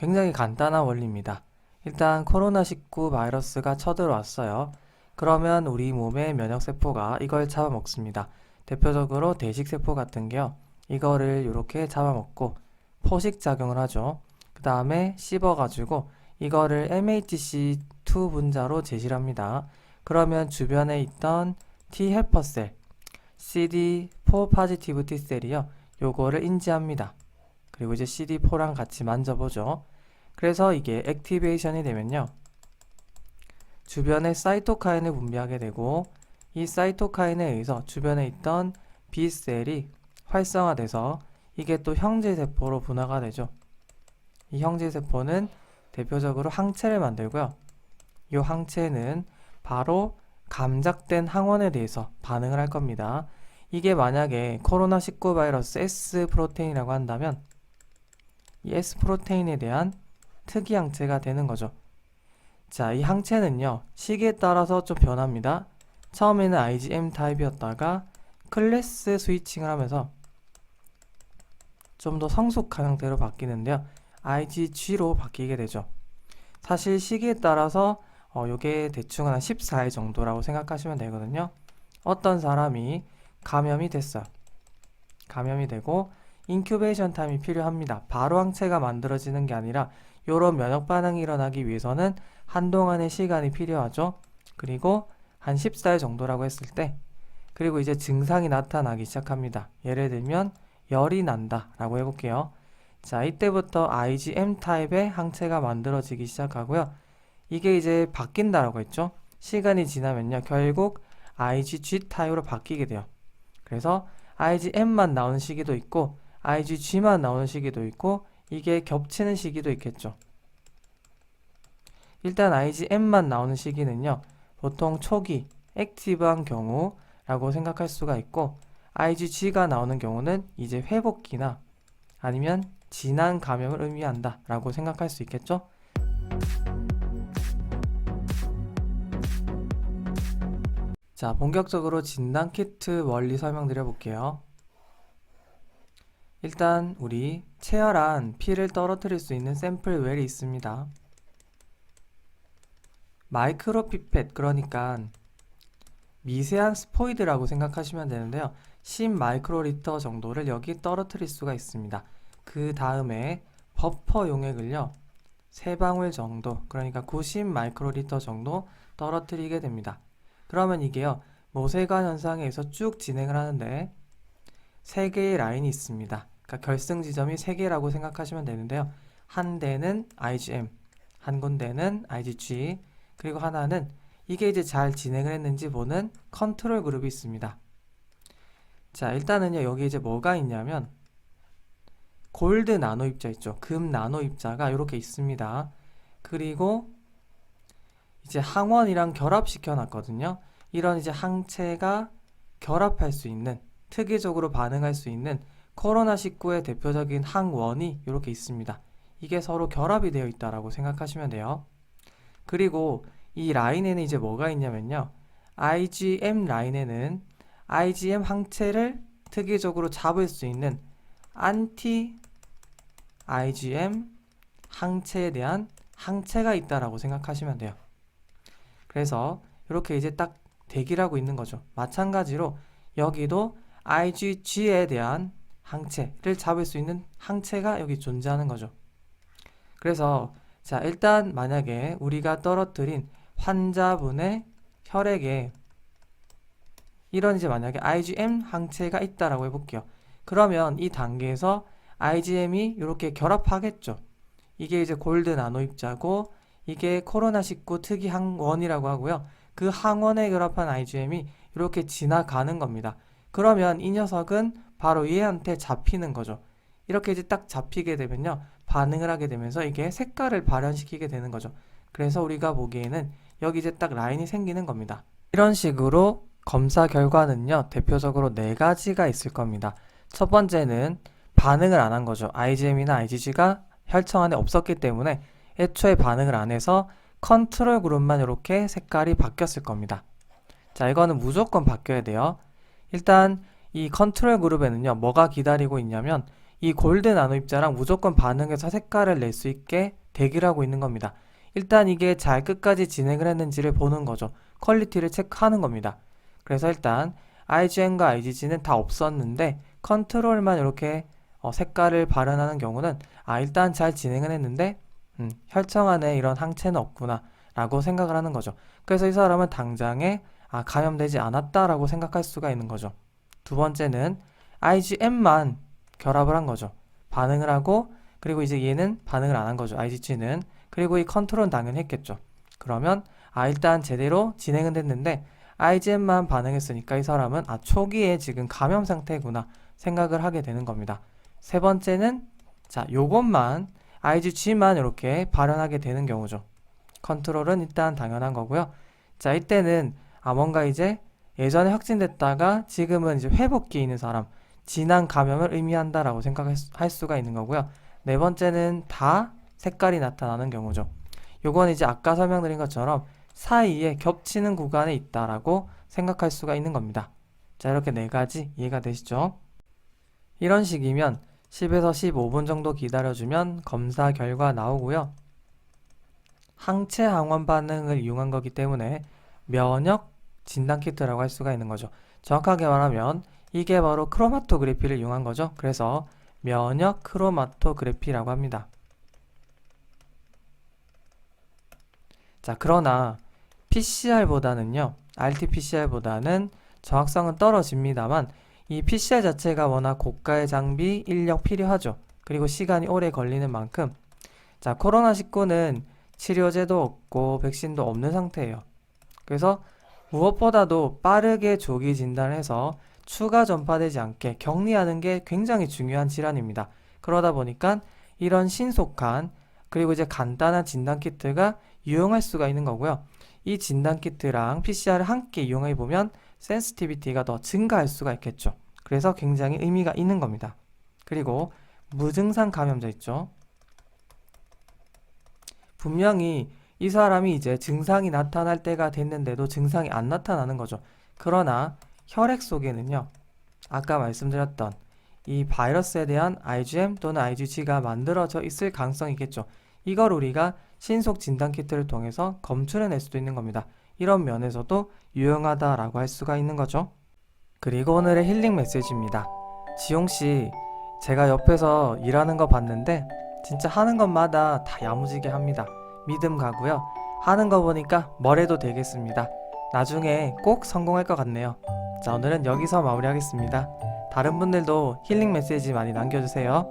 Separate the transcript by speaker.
Speaker 1: 굉장히 간단한 원리입니다. 일단 코로나19 바이러스가 쳐들어왔어요. 그러면 우리 몸의 면역세포가 이걸 잡아먹습니다. 대표적으로 대식세포 같은 게요. 이거를 이렇게 잡아먹고 포식작용을 하죠. 그 다음에 씹어가지고 이거를 MHC2 분자로 제시를 합니다. 그러면 주변에 있던 T 헬퍼셀, CD4 포지티브 T셀이요. 요거를 인지합니다. 그리고 이제 CD4랑 같이 만져보죠. 그래서 이게 액티베이션이 되면요. 주변에 사이토카인을 분비하게 되고 이 사이토카인에 의해서 주변에 있던 B셀이 활성화돼서 이게 또 형제세포로 분화가 되죠. 이 형제세포는 대표적으로 항체를 만들고요. 이 항체는 바로 감작된 항원에 대해서 반응을 할 겁니다. 이게 만약에 코로나19 바이러스 S 프로테인이라고 한다면 이 S 프로테인에 대한 특이 항체가 되는 거죠. 자, 이 항체는요, 시기에 따라서 좀 변합니다. 처음에는 IgM 타입이었다가 클래스 스위칭을 하면서 좀 더 성숙한 형태로 바뀌는데요. IgG로 바뀌게 되죠. 사실 시기에 따라서 어, 요게 대충 한 14일 정도라고 생각하시면 되거든요. 어떤 사람이 감염이 됐어요. 감염이 되고 인큐베이션 타임이 필요합니다. 바로 항체가 만들어지는 게 아니라 요런 면역 반응이 일어나기 위해서는 한동안의 시간이 필요하죠. 그리고 한 14일 정도라고 했을 때 그리고 이제 증상이 나타나기 시작합니다. 예를 들면 열이 난다 라고 해볼게요. 자, 이때부터 IgM 타입의 항체가 만들어지기 시작하고요. 이게 이제 바뀐다라고 했죠. 시간이 지나면요. 결국 IgG 타입으로 바뀌게 돼요. 그래서 IgM만 나오는 시기도 있고 IgG만 나오는 시기도 있고 이게 겹치는 시기도 있겠죠. 일단 IgM만 나오는 시기는요. 보통 초기 액티브한 경우라고 생각할 수가 있고 IgG가 나오는 경우는 이제 회복기나 아니면 진한 감염을 의미한다 라고 생각할 수 있겠죠? 자, 본격적으로 진단 키트 원리 설명드려 볼게요. 일단 우리 체열한 피를 떨어뜨릴 수 있는 샘플 웰이 있습니다. 마이크로 피펫 그러니까 미세한 스포이드라고 생각하시면 되는데요. 10 마이크로리터 정도를 여기 떨어뜨릴 수가 있습니다. 그 다음에 버퍼 용액을요. 3방울 정도, 그러니까 90 마이크로리터 정도 떨어뜨리게 됩니다. 그러면 이게요. 모세관 현상에 의해서 쭉 진행을 하는데 세 개의 라인이 있습니다. 그러니까 결승 지점이 세 개라고 생각하시면 되는데요. 한 대는 IgM, 한 군데는 IgG, 그리고 하나는 이게 이제 잘 진행을 했는지 보는 컨트롤 그룹이 있습니다. 자, 일단은요, 여기 이제 뭐가 있냐면, 골드 나노 입자 있죠. 금 나노 입자가 이렇게 있습니다. 그리고 이제 항원이랑 결합시켜 놨거든요. 이런 이제 항체가 결합할 수 있는, 특이적으로 반응할 수 있는 코로나19의 대표적인 항원이 이렇게 있습니다. 이게 서로 결합이 되어 있다라고 생각하시면 돼요. 그리고 이 라인에는 이제 뭐가 있냐면요. IgM 라인에는 IgM 항체를 특이적으로 잡을 수 있는 안티 IgM 항체에 대한 항체가 있다라고 생각하시면 돼요. 그래서 이렇게 이제 딱 대기하고 있는 거죠. 마찬가지로 여기도 IgG에 대한 항체를 잡을 수 있는 항체가 여기 존재하는 거죠. 그래서 자, 일단 만약에 우리가 떨어뜨린 환자분의 혈액에 이런 이제 만약에 IgM 항체가 있다라고 해볼게요. 그러면 이 단계에서 IgM이 이렇게 결합하겠죠. 이게 이제 골드 나노 입자고 이게 코로나19 특이 항원이라고 하고요. 그 항원에 결합한 IgM이 이렇게 지나가는 겁니다. 그러면 이 녀석은 바로 얘한테 잡히는 거죠. 이렇게 이제 딱 잡히게 되면요. 반응을 하게 되면서 이게 색깔을 발현시키게 되는 거죠. 그래서 우리가 보기에는 여기 이제 딱 라인이 생기는 겁니다. 이런 식으로 검사 결과는요, 대표적으로 네 가지가 있을 겁니다. 첫 번째는 반응을 안 한 거죠. IgM이나 IgG가 혈청 안에 없었기 때문에 애초에 반응을 안 해서 컨트롤 그룹만 이렇게 색깔이 바뀌었을 겁니다. 자, 이거는 무조건 바뀌어야 돼요. 일단 이 컨트롤 그룹에는요, 뭐가 기다리고 있냐면 이 골드 나노 입자랑 무조건 반응해서 색깔을 낼 수 있게 대기를 하고 있는 겁니다. 일단 이게 잘 끝까지 진행을 했는지를 보는 거죠. 퀄리티를 체크하는 겁니다. 그래서 일단 IGN과 IGG는 다 없었는데 컨트롤만 이렇게 어, 색깔을 발현하는 경우는 아 일단 잘 진행은 했는데 음, 혈청 안에 이런 항체는 없구나 라고 생각을 하는 거죠. 그래서 이 사람은 당장에 아 감염되지 않았다라고 생각할 수가 있는 거죠. 두 번째는 IgM만 결합을 한 거죠. 반응을 하고 그리고 이제 얘는 반응을 안 한 거죠. IgG는 그리고 이 컨트롤은 당연히 했겠죠. 그러면 아 일단 제대로 진행은 됐는데 IgM만 반응했으니까 이 사람은 아 초기에 지금 감염 상태구나 생각을 하게 되는 겁니다. 세 번째는 자 요것만 IgG만 이렇게 발현하게 되는 경우죠. 컨트롤은 일단 당연한 거고요. 자 이때는 아 뭔가 이제 예전에 확진됐다가 지금은 이제 회복기에 있는 사람 진한 감염을 의미한다라고 생각할 수가 있는 거고요. 네 번째는 다 색깔이 나타나는 경우죠. 요건 이제 아까 설명드린 것처럼 사이에 겹치는 구간에 있다라고 생각할 수가 있는 겁니다. 자, 이렇게 네 가지 이해가 되시죠? 이런 식이면 10에서 15분 정도 기다려주면 검사 결과 나오고요. 항체 항원 반응을 이용한 거기 때문에 면역 진단 키트라고 할 수가 있는 거죠. 정확하게 말하면 이게 바로 크로마토그래피를 이용한 거죠. 그래서 면역 크로마토그래피라고 합니다. 자, 그러나 PCR보다는요, RT-PCR보다는 정확성은 떨어집니다만 이 PCR 자체가 워낙 고가의 장비, 인력 필요하죠. 그리고 시간이 오래 걸리는 만큼 자, 코로나19는 치료제도 없고 백신도 없는 상태예요. 그래서 무엇보다도 빠르게 조기 진단해서 추가 전파되지 않게 격리하는 게 굉장히 중요한 질환입니다. 그러다 보니까 이런 신속한 그리고 이제 간단한 진단 키트가 유용할 수가 있는 거고요. 이 진단 키트랑 PCR을 함께 이용해 보면 센시티비티가 더 증가할 수가 있겠죠. 그래서 굉장히 의미가 있는 겁니다. 그리고 무증상 감염자 있죠. 분명히 이 사람이 이제 증상이 나타날 때가 됐는데도 증상이 안 나타나는 거죠. 그러나 혈액 속에는요, 아까 말씀드렸던 이 바이러스에 대한 IgM 또는 IgG가 만들어져 있을 가능성이 있겠죠. 이걸 우리가 신속 진단 키트를 통해서 검출해낼 수도 있는 겁니다. 이런 면에서도 유용하다라고 할 수가 있는 거죠. 그리고 오늘의 힐링 메시지입니다. 지용 씨, 제가 옆에서 일하는 거 봤는데 진짜 하는 것마다 다 야무지게 합니다. 믿음 가고요. 하는 거 보니까 뭘 해도 되겠습니다. 나중에 꼭 성공할 것 같네요. 자, 오늘은 여기서 마무리하겠습니다. 다른 분들도 힐링 메시지 많이 남겨주세요.